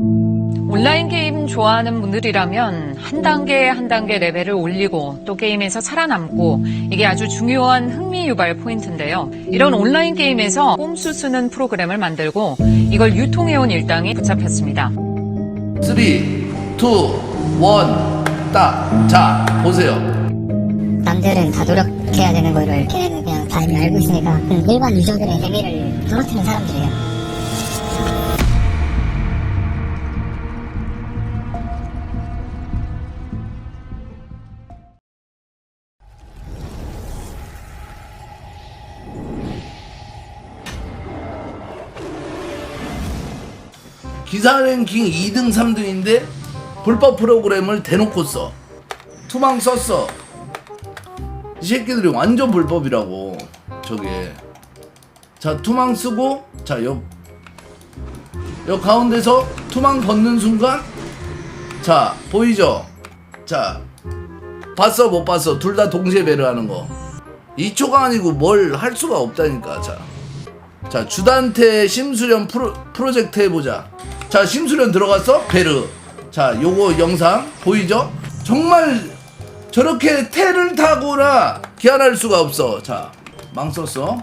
온라인 게임 좋아하는 분들이라면 한 단계 한 단계 레벨을 올리고 또 게임에서 살아남고 이게 아주 중요한 흥미 유발 포인트인데요. 이런 온라인 게임에서 꼼수 쓰는 프로그램을 만들고 이걸 유통해온 일당이 붙잡혔습니다. 3, 2, 1, 딱. 자, 보세요. 남들은 다 노력해야 되는 거를 걔네는 그냥 다 이미 알고 있으니까 그 일반 유저들의 재미를 무너뜨린 사람들이에요. 기사 랭킹 2등, 3등인데 불법 프로그램을 대놓고 써. 투망 썼어. 이 새끼들이 완전 불법이라고. 저게. 자, 투망 쓰고, 자, 여, 여 가운데서 투망 걷는 순간, 자, 보이죠? 자, 봤어, 못 봤어? 둘 다 동시에 배려하는 거. 2초가 아니고 뭘 할 수가 없다니까, 자. 자 주단태 심수련 프로, 프로젝트 해보자 자 심수련 들어갔어? 베르. 자 요거 영상 보이죠? 정말 저렇게 태를 타고나 기한할 수가 없어. 자망 썼어.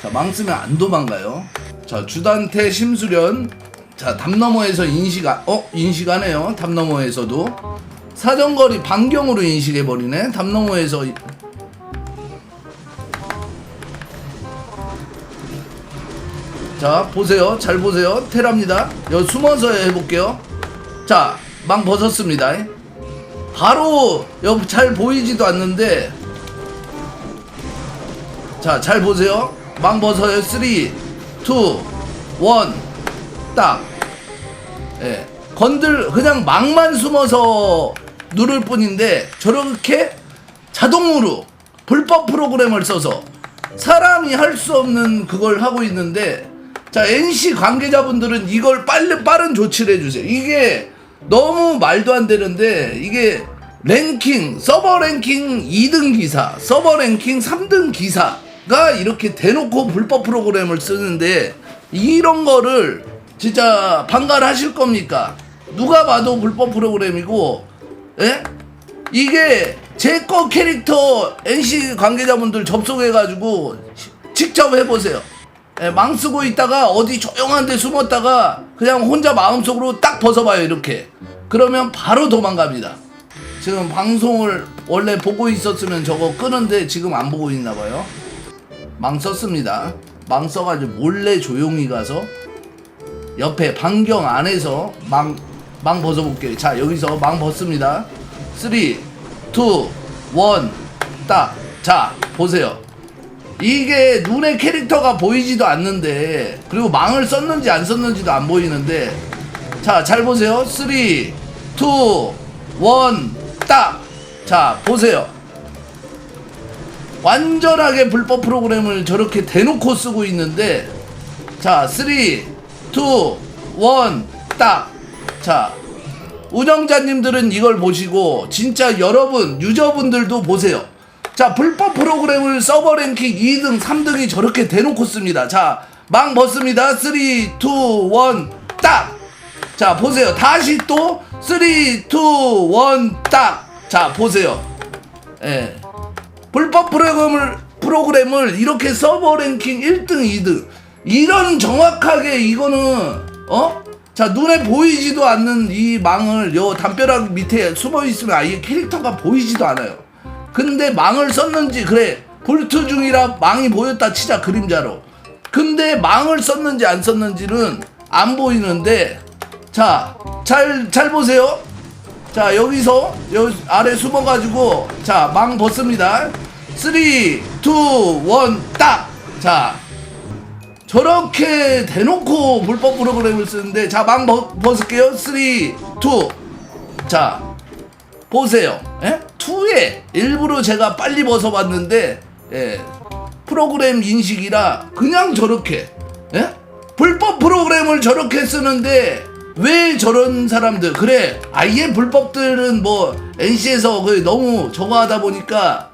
자망 쓰면 안 도망가요. 자 주단태 심수련 자 담 너머에서 인식 안, 어? 인식하네요. 담 너머에서도. 사정거리 반경으로 인식해버리네. 담 너머에서 자 보세요. 잘 보세요. 테라입니다. 여기 숨어서 해볼게요. 자망 벗었습니다. 바로 여기 잘 보이지도 않는데. 자 잘 보세요. 망 벗어요. 3 2 1딱. 예. 건들 그냥 망만 숨어서 누를 뿐인데 저렇게 자동으로 불법 프로그램을 써서 사람이 할 수 없는 그걸 하고 있는데 자 NC 관계자분들은 이걸 빨리 빠른 조치를 해주세요. 이게 너무 말도 안 되는데 이게 랭킹 서버 랭킹 2등 기사, 서버 랭킹 3등 기사가 이렇게 대놓고 불법 프로그램을 쓰는데 이런 거를 진짜 반발하실 겁니까? 누가 봐도 불법 프로그램이고, 예? 이게 제 거 캐릭터 NC 관계자분들 접속해가지고 직접 해보세요. 예, 망 쓰고 있다가 어디 조용한 데 숨었다가 그냥 혼자 마음속으로 딱 벗어봐요 이렇게. 그러면 바로 도망갑니다. 지금 방송을 원래 보고 있었으면 저거 끄는데 지금 안 보고 있나 봐요. 망 썼습니다. 망 써가지고 몰래 조용히 가서 옆에 반경 안에서 망, 망 벗어볼게요. 자 여기서 망 벗습니다. 3 2 1 딱. 자 보세요 이게 눈에 캐릭터가 보이지도 않는데 그리고 망을 썼는지 안 썼는지도 안 보이는데 자 잘 보세요. 3 2 1딱자 보세요. 완전하게 불법 프로그램을 저렇게 대놓고 쓰고 있는데 자 3 2 1 딱 자 운영자님들은 이걸 보시고 진짜 여러분 유저분들도 보세요 자 불법 프로그램을 서버 랭킹 2등 3등이 저렇게 대놓고 씁니다. 자망 벗습니다. 3 2 1 딱 자 보세요. 다시 또 3 2 1 딱 자 보세요. 예. 불법 프로그램을 프로그램을 이렇게 서버 랭킹 1등 2등. 이런 정확하게 이거는 어? 자 눈에 보이지도 않는 이 망을 요 담벼락 밑에 숨어 있으면 아예 캐릭터가 보이지도 않아요 근데 망을 썼는지 그래 볼트 중이라 망이 보였다 치자 그림자로. 근데 망을 썼는지 안 썼는지는 안 보이는데 자 잘잘 보세요. 자 여기서 여기 아래 숨어 가지고 자 망 벗습니다. 3 2 1딱자 저렇게 대놓고 불법 프로그램을 쓰는데 자 망 벗을게요. 3 2자 보세요. 예? 2에 일부러 제가 빨리 벗어봤는데 예. 프로그램 인식이라 그냥 저렇게 예? 불법 프로그램을 저렇게 쓰는데 왜 저런 사람들 그래 아예 불법들은 뭐 NC에서 그 너무 저거 하다 보니까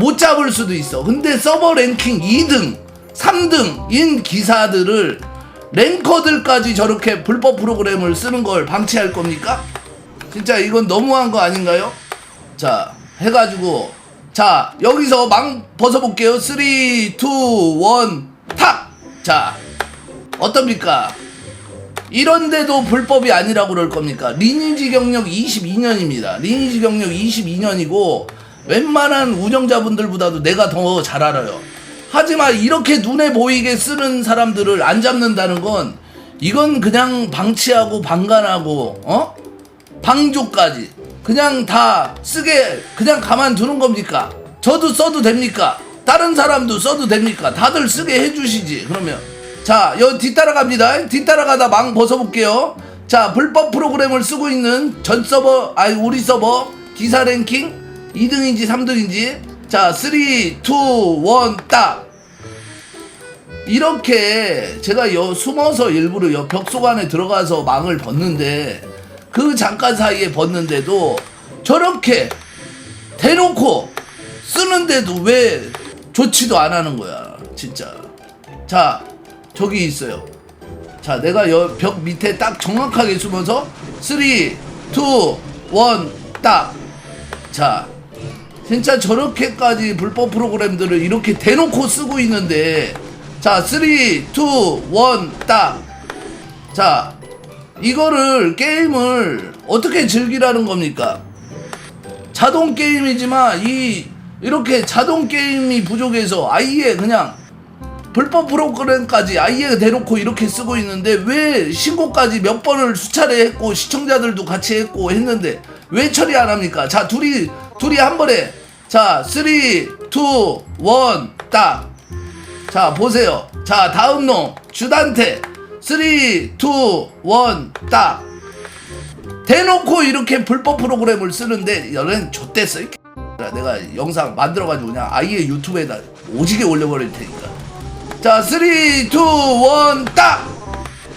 못 잡을 수도 있어 근데 서버 랭킹 2등 3등인 기사들을 랭커들까지 저렇게 불법 프로그램을 쓰는 걸 방치할 겁니까? 진짜 이건 너무한 거 아닌가요? 자, 해가지고 자 여기서 망 벗어볼게요. 3, 2, 1, 탁! 자, 어떻습니까? 이런데도 불법이 아니라고 그럴 겁니까? 리니지 경력 22년입니다. 리니지 경력 22년이고 웬만한 운영자분들보다도 내가 더 잘 알아요. 하지만 이렇게 눈에 보이게 쓰는 사람들을 안 잡는다는 건 이건 그냥 방치하고 방관하고 어? 방조까지 그냥 다 쓰게 그냥 가만두는 겁니까? 저도 써도 됩니까? 다른 사람도 써도 됩니까? 다들 쓰게 해주시지 그러면 자 여기 뒤따라갑니다 뒤따라가다 망 벗어볼게요 자 불법 프로그램을 쓰고 있는 전 서버 아니 우리 서버 기사 랭킹 2등인지 3등인지 자 3, 2, 1딱 이렇게 제가 여 숨어서 일부러 여 벽속 안에 들어가서 망을 벗는데 그 잠깐 사이에 벗는데도 저렇게 대놓고 쓰는데도 왜 좋지도 안 하는 거야 진짜. 자 저기 있어요. 자 내가 여 벽 밑에 딱 정확하게 숨어서 3 2 1딱자 진짜 저렇게까지 불법 프로그램들을 이렇게 대놓고 쓰고 있는데 자 3, 2, 1, 딱. 자 이거를 게임을 어떻게 즐기라는 겁니까? 자동 게임이지만 이 이렇게 자동 게임이 부족해서 아예 그냥 불법 프로그램까지 아예 대놓고 이렇게 쓰고 있는데 왜 신고까지 몇 번을 수차례 했고 시청자들도 같이 했고 했는데 왜 처리 안 합니까? 자 둘이 둘이 한 번에 자 3, 2, 1, 딱. 자 보세요 자 다음 놈 주단태 3 2 1딱 대놓고 이렇게 불법 프로그램을 쓰는데 너는 좆됐어 이. 내가 영상 만들어가지고 그냥 아예 유튜브에다 오지게 올려버릴 테니까 자 3 2 1딱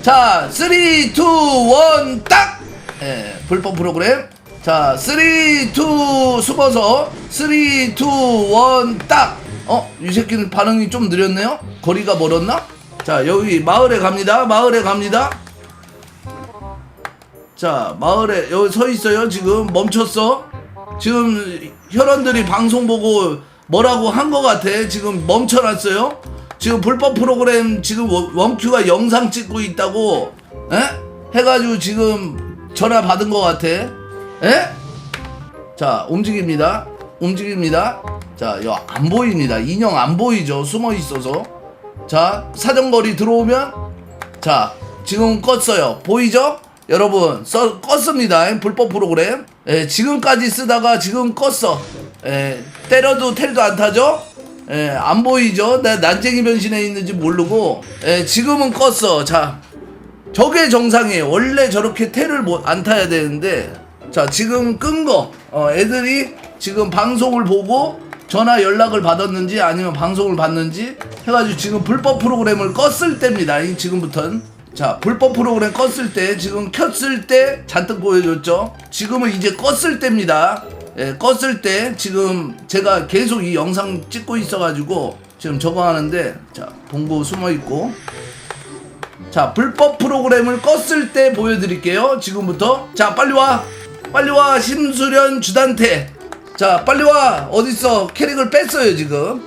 자 3 2 1 딱 예, 불법 프로그램 자 3 2 숨어서 3 2 1 딱 어? 이 새끼는 반응이 좀 느렸네요? 거리가 멀었나? 자 여기 마을에 갑니다. 마을에 갑니다. 자 마을에 여기 서 있어요 지금. 멈췄어. 지금 혈원들이 방송 보고 뭐라고 한 거 같아. 지금 멈춰놨어요. 지금 불법 프로그램 지금 원- 원큐가 영상 찍고 있다고 에? 해가지고 지금 전화 받은 거 같아. 에? 자 움직입니다. 움직입니다. 자 여 안 보입니다. 인형 안 보이죠? 숨어 있어서 자 사정거리 들어오면 자 지금 껐어요. 보이죠? 여러분 써, 껐습니다. 불법 프로그램. 예, 지금까지 쓰다가 지금 껐어. 예, 때려도 텔도 안 타죠? 예, 안 보이죠? 내 난쟁이 변신해 있는지 모르고. 예, 지금은 껐어. 자 저게 정상이에요. 원래 저렇게 테를 못안 타야 되는데. 자 지금 끈 거. 어, 애들이 지금 방송을 보고 전화 연락을 받았는지 아니면 방송을 봤는지 해가지고 지금 불법 프로그램을 껐을 때입니다. 이 지금부터는 자 불법 프로그램 껐을 때 지금 켰을 때 잔뜩 보여줬죠. 지금은 이제 껐을 때입니다. 예, 껐을 때 지금 제가 계속 이 영상 찍고 있어가지고 지금 저거 하는데 자 봉고 숨어 있고 자 불법 프로그램을 껐을 때 보여드릴게요 지금부터 자 빨리 와 빨리 와 심수련 주단태 자 빨리 와. 어딨어 캐릭을 뺐어요 지금?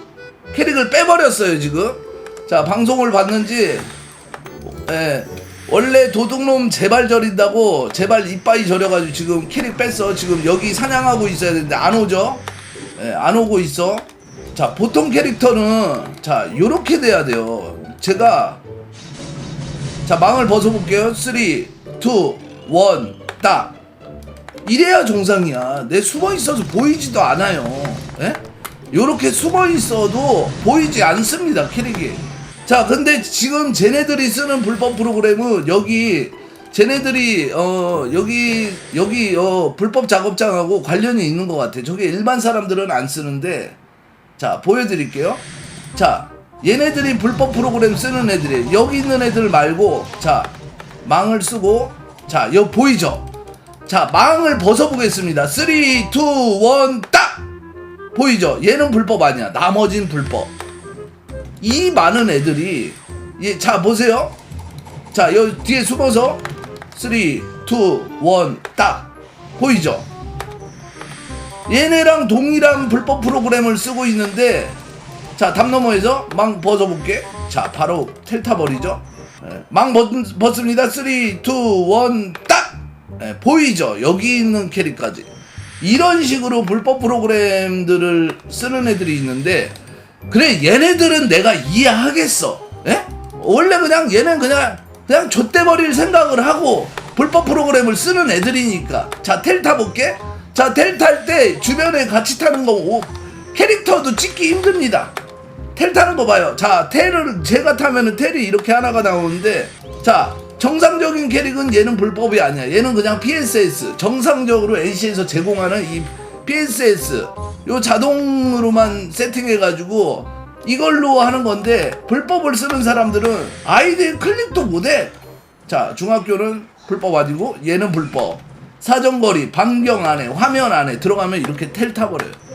캐릭을 빼버렸어요 지금? 자 방송을 봤는지 예. 원래 도둑놈 제발 저린다고 제발 이빠이 저려가지고 지금 캐릭 뺐어. 지금 여기 사냥하고 있어야 되는데 안 오죠? 예, 안 오고 있어. 자 보통 캐릭터는 자 요렇게 돼야 돼요. 제가 자 망을 벗어볼게요. 3 2 1딱 이래야 정상이야. 내 숨어 있어서 보이지도 않아요. 예? 요렇게 숨어 있어도 보이지 않습니다 캐릭이. 자 근데 지금 쟤네들이 쓰는 불법 프로그램은 여기 쟤네들이 어 여기 여기 어 불법 작업장하고 관련이 있는 것 같아. 저게 일반 사람들은 안 쓰는데. 자 보여드릴게요. 자 얘네들이 불법 프로그램 쓰는 애들이 여기 있는 애들 말고 자 망을 쓰고 자 여기 보이죠 자 망을 벗어보겠습니다 3 2 1 딱 보이죠 얘는 불법 아니야 나머진 불법 이 많은 애들이 예, 자 보세요 자, 여기 뒤에 숨어서 3, 2, 1, 딱 보이죠? 얘네랑 동일한 불법 프로그램을 쓰고 있는데 자, 담 너머에서 망 벗어볼게. 자, 바로 텔타 버리죠. 예, 망 벗, 벗습니다. 3, 2, 1, 딱! 예, 보이죠? 여기 있는 캐릭까지. 이런 식으로 불법 프로그램들을 쓰는 애들이 있는데, 그래, 얘네들은 내가 이해하겠어. 예? 원래 그냥 얘는 그냥, 그냥 좆대버릴 생각을 하고 불법 프로그램을 쓰는 애들이니까. 자, 텔 타볼게. 자, 텔 탈 때 주변에 같이 타는 거, 오, 캐릭터도 찍기 힘듭니다. 텔 타는 거 봐요. 자, 텔을 제가 타면은 텔이 이렇게 하나가 나오는데, 자, 정상적인 캐릭은 얘는 불법이 아니야. 얘는 그냥 PSS. 정상적으로 NC에서 제공하는 이 PSS. 요 자동으로만 세팅해가지고 이걸로 하는 건데, 불법을 쓰는 사람들은 아이디 클릭도 못해. 자, 중학교는 불법 아니고 얘는 불법. 사정거리, 반경 안에, 화면 안에 들어가면 이렇게 텔 타버려요.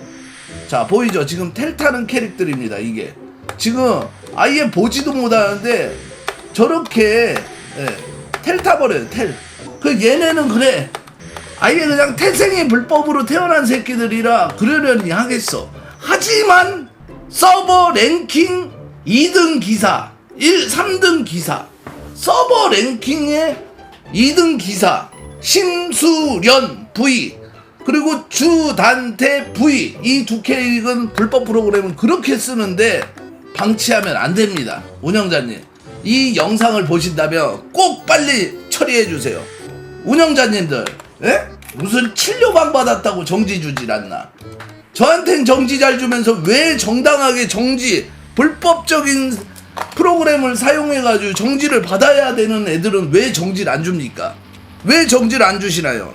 자 보이죠 지금 텔 타는 캐릭들입니다 이게 지금 아예 보지도 못하는데 저렇게 예, 텔 타버려요 텔 그 얘네는 그래. 아예 그냥 태생이 불법으로 태어난 새끼들이라 그러려니 하겠어. 하지만 서버 랭킹 2등 기사 1, 3등 기사 서버 랭킹의 2등 기사 심수련 V 그리고 주단태 V 이 두 캐릭은 불법 프로그램은 그렇게 쓰는데 방치하면 안 됩니다. 운영자님 이 영상을 보신다면 꼭 빨리 처리해 주세요 운영자님들 예? 무슨 치료방 받았다고 정지 주질 않나 저한텐 정지 잘 주면서 왜 정당하게 정지 불법적인 프로그램을 사용해가지고 정지를 받아야 되는 애들은 왜 정지를 안 줍니까? 왜 정지를 안 주시나요?